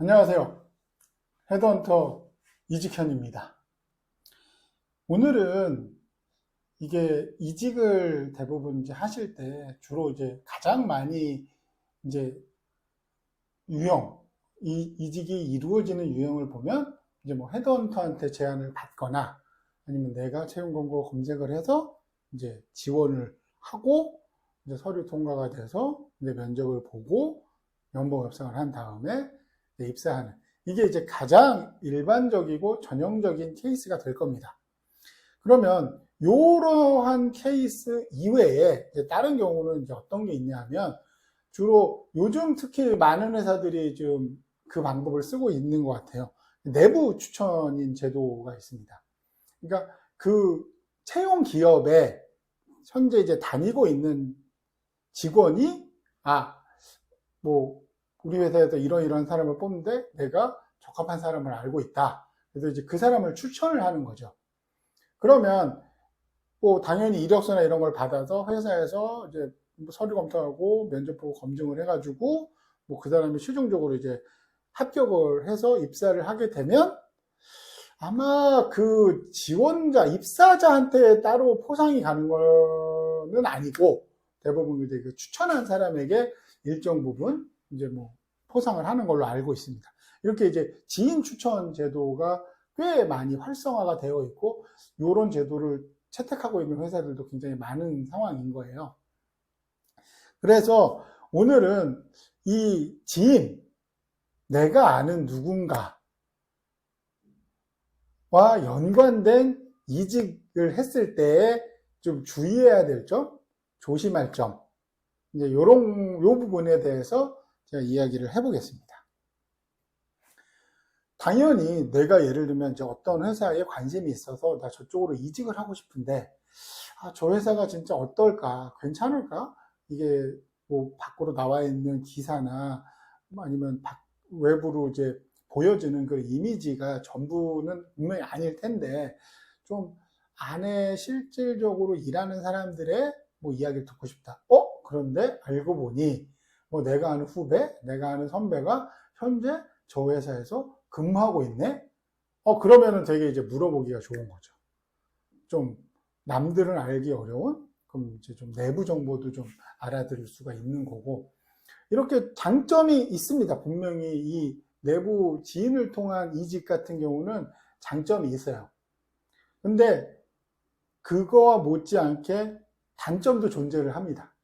안녕하세요. 헤드헌터 이직현입니다. 오늘은 이게 이직을 대부분 이제 하실 때 주로 이제 가장 많이 이제 유형, 이 이직이 이루어지는 유형을 보면 이제 뭐 헤드헌터한테 제안을 받거나 아니면 내가 채용 공고 검색을 해서 이제 지원을 하고 이제 서류 통과가 돼서 이제 면접을 보고 연봉 협상을 한 다음에 입사하는 이게 이제 가장 일반적이고 전형적인 케이스가 될 겁니다. 그러면 이러한 케이스 이외에 다른 경우는 이제 어떤 게 있냐 하면 주로 요즘 특히 많은 회사들이 좀 그 방법을 쓰고 있는 것 같아요. 내부 추천인 제도가 있습니다. 그러니까 그 채용 기업에 현재 이제 다니고 있는 직원이 아, 뭐 우리 회사에서 이런 이런 사람을 뽑는데 내가 적합한 사람을 알고 있다. 그래서 이제 그 사람을 추천을 하는 거죠. 그러면 뭐 당연히 이력서나 이런 걸 받아서 회사에서 이제 뭐 서류 검토하고 면접 보고 검증을 해가지고 뭐 그 사람이 최종적으로 이제 합격을 해서 입사를 하게 되면 아마 그 지원자, 입사자한테 따로 포상이 가는 거는 아니고 대부분 이제 그 추천한 사람에게 일정 부분 이제 뭐 포상을 하는 걸로 알고 있습니다. 이렇게 이제 지인 추천 제도가 꽤 많이 활성화가 되어 있고 이런 제도를 채택하고 있는 회사들도 굉장히 많은 상황인 거예요. 그래서 오늘은 이 지인, 내가 아는 누군가와 연관된 이직을 했을 때 좀 주의해야 될 점, 조심할 점, 이제 요런, 요 부분에 대해서 제가 이야기를 해보겠습니다. 당연히 내가 예를 들면 이제 어떤 회사에 관심이 있어서 나 저쪽으로 이직을 하고 싶은데, 아, 저 회사가 진짜 어떨까? 괜찮을까? 이게 뭐 밖으로 나와 있는 기사나 아니면 밖- 외부로 이제 보여지는 그 이미지가 전부는 분명히 아닐 텐데, 좀 안에 실질적으로 일하는 사람들의 뭐 이야기를 듣고 싶다. 어? 그런데 알고 보니 뭐 내가 아는 후배, 내가 아는 선배가 현재 저 회사에서 근무하고 있네? 어, 그러면은 되게 이제 물어보기가 좋은 거죠. 좀 남들은 알기 어려운, 그럼 이제 좀 내부 정보도 좀 알아들을 수가 있는 거고, 이렇게 장점이 있습니다. 분명히 이 내부 지인을 통한 이직 같은 경우는 장점이 있어요. 근데 그거와 못지않게 단점도 존재를 합니다.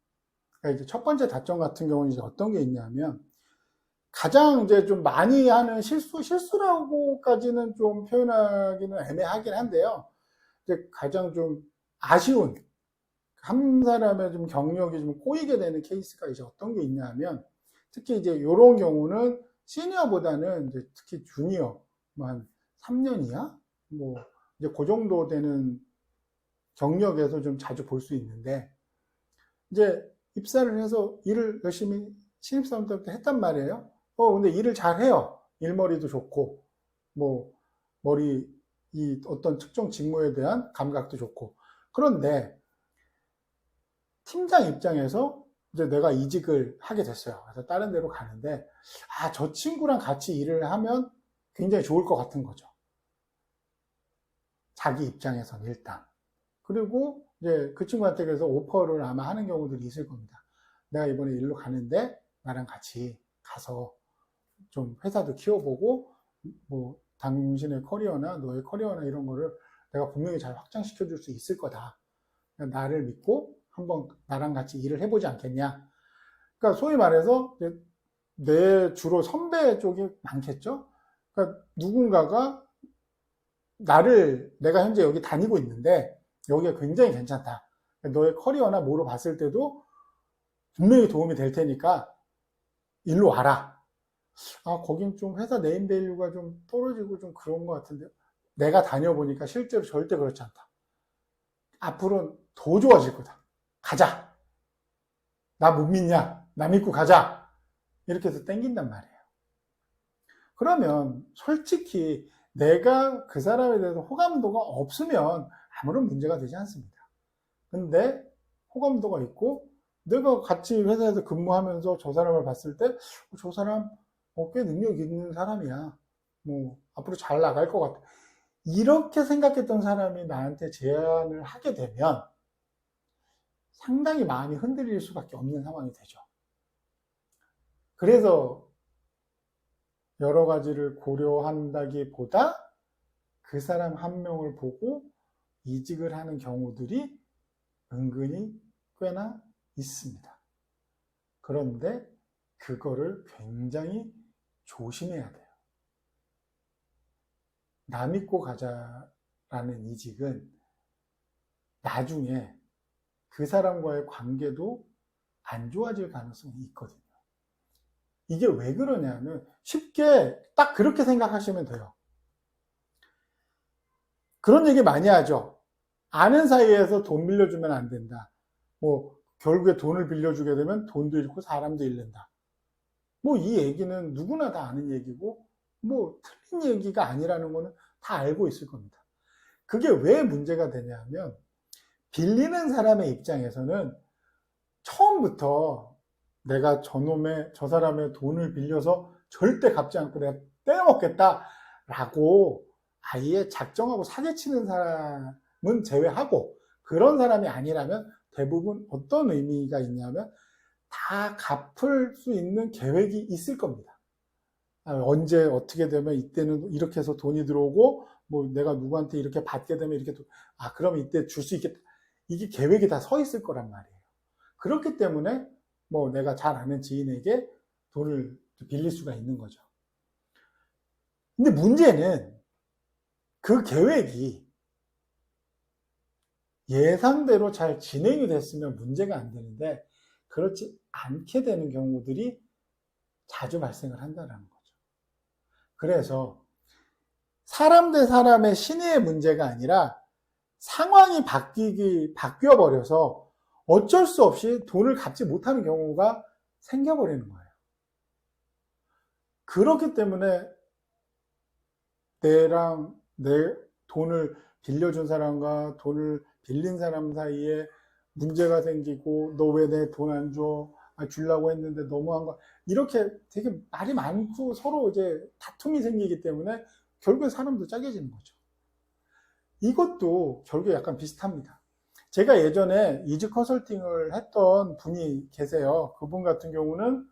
그러니까 이제 첫 번째 단점 같은 경우는 이제 어떤 게 있냐면 가장 이제 좀 많이 하는 실수, 실수라고까지는 좀 표현하기는 애매하긴 한데요. 이제 가장 좀 아쉬운 한 사람의 좀 경력이 좀 꼬이게 되는 케이스가 이제 어떤 게 있냐면 특히 이제 이런 경우는 시니어보다는 이제 특히 주니어 뭐한 3년 이하 뭐 이제 그 정도 되는 경력에서 좀 자주 볼 수 있는데 이제 입사를 해서 일을 열심히 신입사원 때부터 했단 말이에요. 어 근데 일을 잘 해요. 일머리도 좋고 뭐 머리 이 어떤 특정 직무에 대한 감각도 좋고 그런데 팀장 입장에서 이제 내가 이직을 하게 됐어요. 그래서 다른 데로 가는데, 아, 저 친구랑 같이 일을 하면 굉장히 좋을 것 같은 거죠. 자기 입장에서는 일단. 그리고 이제 그 친구한테 그래서 오퍼를 아마 하는 경우들이 있을 겁니다. 내가 이번에 일로 가는데 나랑 같이 가서 좀 회사도 키워보고, 뭐, 당신의 커리어나 너의 커리어나 이런 거를 내가 분명히 잘 확장시켜 줄 수 있을 거다. 나를 믿고 한번 나랑 같이 일을 해보지 않겠냐. 그러니까 소위 말해서 내 주로 선배 쪽이 많겠죠. 그러니까 누군가가 나를 내가 현재 여기 다니고 있는데 여기가 굉장히 괜찮다. 너의 커리어나 뭐로 봤을 때도 분명히 도움이 될 테니까 일로 와라. 아, 거긴 좀 회사 네임밸류가 좀 떨어지고 좀 그런 것 같은데 내가 다녀보니까 실제로 절대 그렇지 않다. 앞으로는 더 좋아질 거다. 가자. 나 못 믿냐? 나 믿고 가자. 이렇게 해서 땡긴단 말이에요. 그러면 솔직히 내가 그 사람에 대해서 호감도가 없으면 아무런 문제가 되지 않습니다. 근데 호감도가 있고 내가 같이 회사에서 근무하면서 저 사람을 봤을 때 저 사람 어, 꽤 능력 있는 사람이야. 뭐, 앞으로 잘 나갈 것 같아. 이렇게 생각했던 사람이 나한테 제안을 하게 되면 상당히 마음이 흔들릴 수밖에 없는 상황이 되죠. 그래서 여러 가지를 고려한다기보다 그 사람 한 명을 보고 이직을 하는 경우들이 은근히 꽤나 있습니다. 그런데 그거를 굉장히 조심해야 돼요. 나 믿고 가자라는 이직은 나중에 그 사람과의 관계도 안 좋아질 가능성이 있거든요. 이게 왜 그러냐면 쉽게 딱 그렇게 생각하시면 돼요. 그런 얘기 많이 하죠. 아는 사이에서 돈 빌려주면 안 된다. 뭐 결국에 돈을 빌려주게 되면 돈도 잃고 사람도 잃는다. 뭐 이 얘기는 누구나 다 아는 얘기고 뭐 틀린 얘기가 아니라는 거는 다 알고 있을 겁니다. 그게 왜 문제가 되냐면 빌리는 사람의 입장에서는 처음부터 내가 저놈의 저 사람의 돈을 빌려서 절대 갚지 않고 내가 떼어먹겠다라고 아예 작정하고 사기치는 사람은 제외하고 그런 사람이 아니라면 대부분 어떤 의미가 있냐면 다 갚을 수 있는 계획이 있을 겁니다. 아, 언제 어떻게 되면 이때는 이렇게 해서 돈이 들어오고 뭐 내가 누구한테 이렇게 받게 되면 이렇게 또, 아 그러면 이때 줄 수 있겠다. 이게 계획이 다 서 있을 거란 말이에요. 그렇기 때문에 뭐 내가 잘 아는 지인에게 돈을 빌릴 수가 있는 거죠. 근데 문제는 그 계획이 예상대로 잘 진행이 됐으면 문제가 안 되는데 그렇지 않게 되는 경우들이 자주 발생을 한다는 거죠. 그래서 사람 대 사람의 신의의 문제가 아니라 상황이 바뀌기, 바뀌어 버려서 어쩔 수 없이 돈을 갚지 못하는 경우가 생겨버리는 거예요. 그렇기 때문에 내랑 내 돈을 빌려준 사람과 돈을 빌린 사람 사이에 문제가 생기고 너 왜 내 돈 안 줘? 아, 주려고 했는데 너무한 거 이렇게 되게 말이 많고 서로 이제 다툼이 생기기 때문에 결국에 사람도 짜게지는 거죠. 이것도 결국에 약간 비슷합니다. 제가 예전에 이직 컨설팅을 했던 분이 계세요. 그분 같은 경우는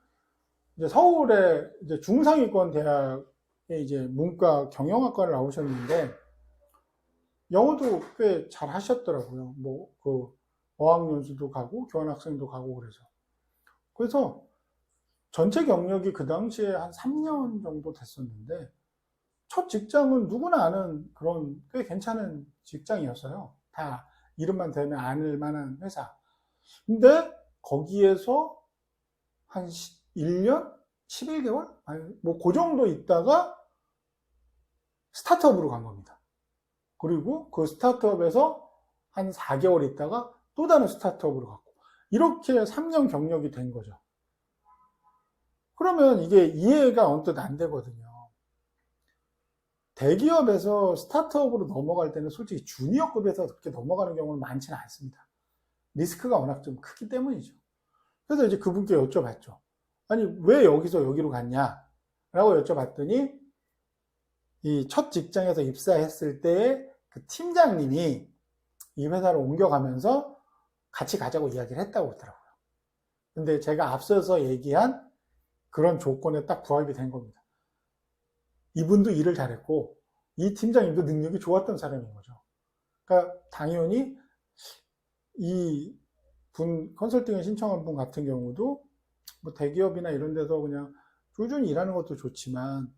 이제 서울의 이제 중상위권 대학에 이제 문과 경영학과를 나오셨는데 영어도 꽤 잘 하셨더라고요. 뭐 그 어학연수도 가고 교환학생도 가고 그래서 그래서 전체 경력이 그 당시에 한 3년 정도 됐었는데 첫 직장은 누구나 아는 그런 꽤 괜찮은 직장이었어요. 다 이름만 대면 아는 만한 회사. 근데 거기에서 한 1년? 11개월? 아니, 뭐, 그 정도 있다가 스타트업으로 간 겁니다. 그리고 그 스타트업에서 한 4개월 있다가 또 다른 스타트업으로 갔고, 이렇게 3년 경력이 된 거죠. 그러면 이게 이해가 언뜻 안 되거든요. 대기업에서 스타트업으로 넘어갈 때는 솔직히 주니어급에서 그렇게 넘어가는 경우는 많지는 않습니다. 리스크가 워낙 좀 크기 때문이죠. 그래서 이제 그분께 여쭤봤죠. 아니, 왜 여기서 여기로 갔냐? 라고 여쭤봤더니, 이 첫 직장에서 입사했을 때 그 팀장님이 이 회사로 옮겨가면서 같이 가자고 이야기를 했다고 그러더라고요. 근데 제가 앞서서 얘기한 그런 조건에 딱 부합이 된 겁니다. 이분도 일을 잘했고 이 팀장님도 능력이 좋았던 사람인 거죠. 그러니까 당연히 이 분 컨설팅을 신청한 분 같은 경우도 뭐 대기업이나 이런 데서 그냥 꾸준히 일하는 것도 좋지만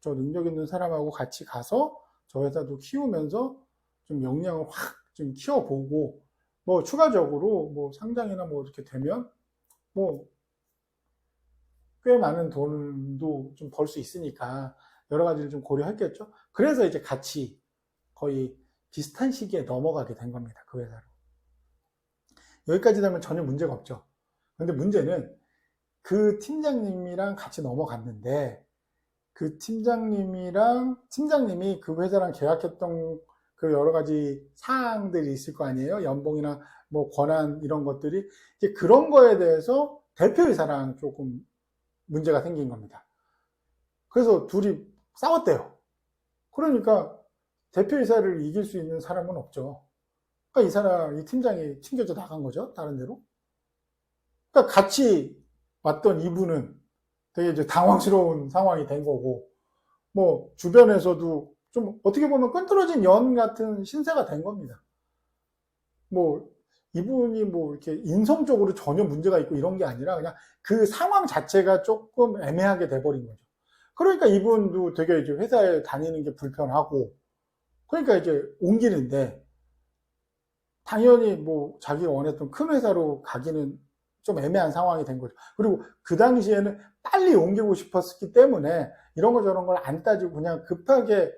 저 능력 있는 사람하고 같이 가서 저 회사도 키우면서 좀 역량을 확 좀 키워보고 뭐 추가적으로 뭐 상장이나 뭐 이렇게 되면 뭐 꽤 많은 돈도 좀 벌 수 있으니까 여러 가지를 좀 고려했겠죠. 그래서 이제 같이 거의 비슷한 시기에 넘어가게 된 겁니다. 그 회사로. 여기까지 되면 전혀 문제가 없죠. 근데 문제는 그 팀장님이랑 같이 넘어갔는데 그 팀장님이랑 팀장님이 그 회사랑 계약했던 그 여러 가지 사항들이 있을 거 아니에요. 연봉이나 뭐 권한 이런 것들이 이제 그런 거에 대해서 대표이사랑 조금 문제가 생긴 겁니다. 그래서 둘이 싸웠대요. 그러니까 대표이사를 이길 수 있는 사람은 없죠. 그러니까 이 사람, 이 팀장이 튕겨져 나간 거죠. 다른 데로. 그러니까 같이 왔던 이분은 되게 이제 당황스러운 상황이 된 거고, 뭐, 주변에서도 좀 어떻게 보면 끈떨어진 연 같은 신세가 된 겁니다. 뭐, 이분이 뭐 이렇게 인성적으로 전혀 문제가 있고 이런 게 아니라 그냥 그 상황 자체가 조금 애매하게 돼버린 거죠. 그러니까 이분도 되게 이제 회사에 다니는 게 불편하고, 그러니까 이제 옮기는데, 당연히 뭐 자기가 원했던 큰 회사로 가기는 좀 애매한 상황이 된 거죠. 그리고 그 당시에는 빨리 옮기고 싶었기 때문에 이런 거 저런 걸 안 따지고 그냥 급하게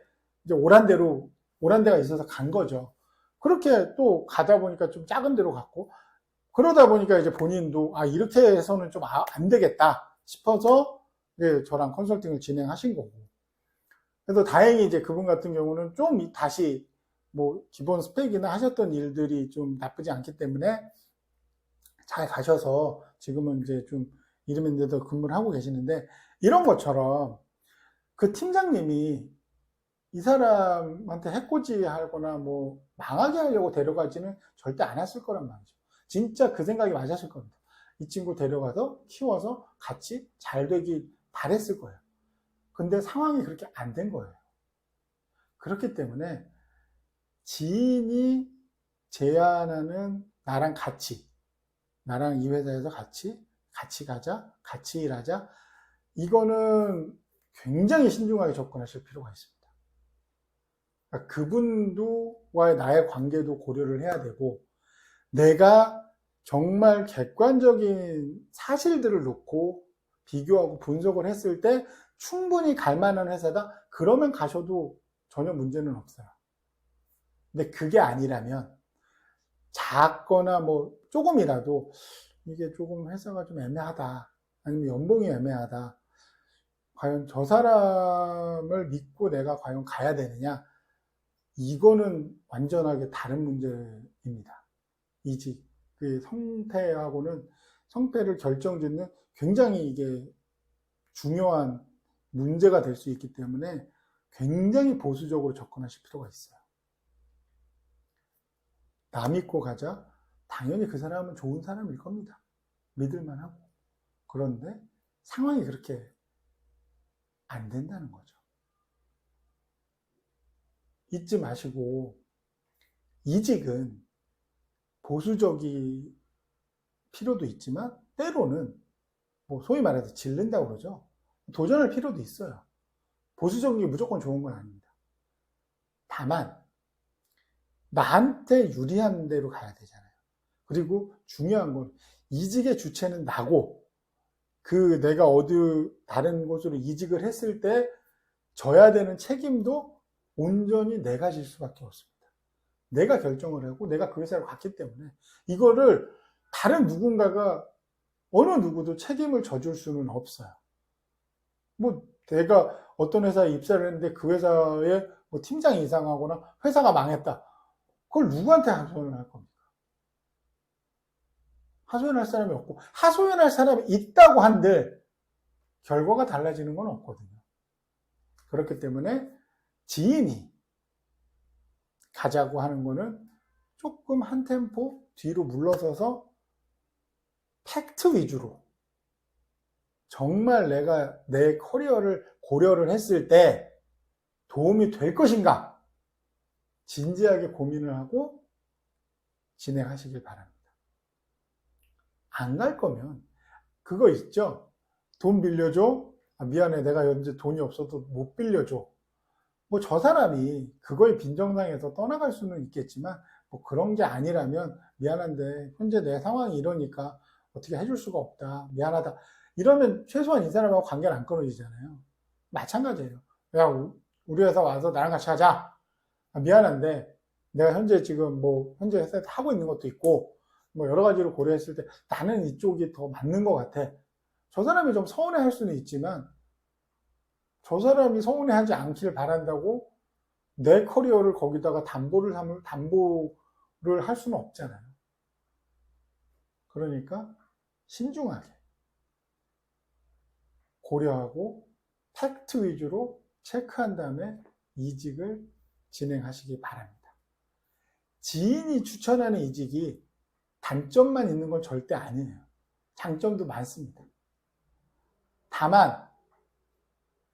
이제 오란 대로, 오란 데가 있어서 간 거죠. 그렇게 또 가다 보니까 좀 작은 데로 갔고, 그러다 보니까 이제 본인도 아, 이렇게 해서는 좀 안 되겠다 싶어서 이제 저랑 컨설팅을 진행하신 거고. 그래서 다행히 이제 그분 같은 경우는 좀 다시 뭐 기본 스펙이나 하셨던 일들이 좀 나쁘지 않기 때문에 잘 가셔서 지금은 이제 좀 이름 있는 데도 근무를 하고 계시는데 이런 것처럼 그 팀장님이 이 사람한테 해코지 하거나 뭐 망하게 하려고 데려가지는 절대 안 했을 거란 말이죠. 진짜 그 생각이 맞았을 겁니다. 이 친구 데려가서 키워서 같이 잘 되길 바랬을 거예요. 근데 상황이 그렇게 안 된 거예요. 그렇기 때문에 지인이 제안하는 나랑 같이, 나랑 이 회사에서 같이, 같이 가자, 같이 일하자, 이거는 굉장히 신중하게 접근하실 필요가 있습니다. 그러니까 그분도와의 나의 관계도 고려를 해야 되고, 내가 정말 객관적인 사실들을 놓고 비교하고 분석을 했을 때 충분히 갈 만한 회사다? 그러면 가셔도 전혀 문제는 없어요. 근데 그게 아니라면 작거나 뭐 조금이라도 이게 조금 회사가 좀 애매하다. 아니면 연봉이 애매하다. 과연 저 사람을 믿고 내가 과연 가야 되느냐? 이거는 완전하게 다른 문제입니다. 이직, 그 성패하고는 성패를 결정짓는 굉장히 이게 중요한 문제가 될 수 있기 때문에 굉장히 보수적으로 접근하실 필요가 있어요. 나 믿고 가자. 당연히 그 사람은 좋은 사람일 겁니다. 믿을만 하고. 그런데 상황이 그렇게 안 된다는 거죠. 잊지 마시고, 이직은 보수적이 필요도 있지만, 때로는, 뭐 소위 말해서 질른다고 그러죠. 도전할 필요도 있어요. 보수적인 게 무조건 좋은 건 아닙니다. 다만, 나한테 유리한 대로 가야 되잖아요. 그리고 중요한 건 이직의 주체는 나고 그 내가 어디 다른 곳으로 이직을 했을 때 져야 되는 책임도 온전히 내가 질 수밖에 없습니다. 내가 결정을 하고 내가 그 회사로 갔기 때문에 이거를 다른 누군가가 어느 누구도 책임을 져줄 수는 없어요. 뭐 내가 어떤 회사에 입사를 했는데 그 회사에 뭐 팀장이 이상하거나 회사가 망했다. 그걸 누구한테 하소연을 할 겁니까? 하소연할 사람이 없고 하소연할 사람이 있다고 한들 결과가 달라지는 건 없거든요. 그렇기 때문에 지인이 가자고 하는 거는 조금 한 템포 뒤로 물러서서 팩트 위주로 정말 내가 내 커리어를 고려를 했을 때 도움이 될 것인가? 진지하게 고민을 하고 진행하시길 바랍니다. 안 갈 거면 그거 있죠? 돈 빌려줘? 아, 미안해. 내가 현재 돈이 없어도 못 빌려줘. 뭐 저 사람이 그거에 빈정상해서 떠나갈 수는 있겠지만 뭐 그런 게 아니라면 미안한데 현재 내 상황이 이러니까 어떻게 해줄 수가 없다. 미안하다. 이러면 최소한 이 사람하고 관계는 안 끊어지잖아요. 마찬가지예요. 야, 우리 회사 와서 나랑 같이 하자. 아, 미안한데 내가 현재 지금 뭐 현재 회사에 하고 있는 것도 있고 뭐 여러 가지로 고려했을 때 나는 이쪽이 더 맞는 것 같아. 저 사람이 좀 서운해 할 수는 있지만 저 사람이 서운해 하지 않기를 바란다고 내 커리어를 거기다가 담보를 삼을, 담보를 할 수는 없잖아요. 그러니까 신중하게 고려하고 팩트 위주로 체크한 다음에 이직을 진행하시기 바랍니다. 지인이 추천하는 이직이 단점만 있는 건 절대 아니에요. 장점도 많습니다. 다만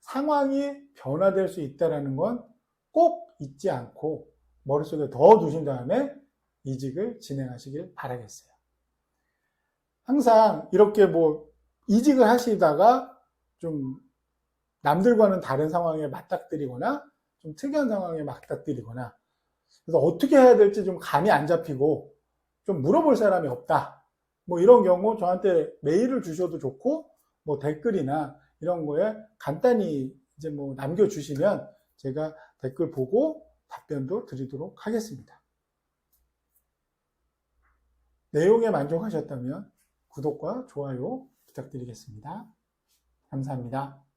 상황이 변화될 수 있다는 건 꼭 잊지 않고 머릿속에 더 두신 다음에 이직을 진행하시길 바라겠어요. 항상 이렇게 뭐 이직을 하시다가 좀 남들과는 다른 상황에 맞닥뜨리거나 좀 특이한 상황에 맞닥뜨리거나 그래서 어떻게 해야 될지 좀 감이 안 잡히고 좀 물어볼 사람이 없다. 뭐 이런 경우 저한테 메일을 주셔도 좋고 뭐 댓글이나 이런 거에 간단히 이제 뭐 남겨주시면 제가 댓글 보고 답변도 드리도록 하겠습니다. 내용에 만족하셨다면 구독과 좋아요 부탁드리겠습니다. 감사합니다.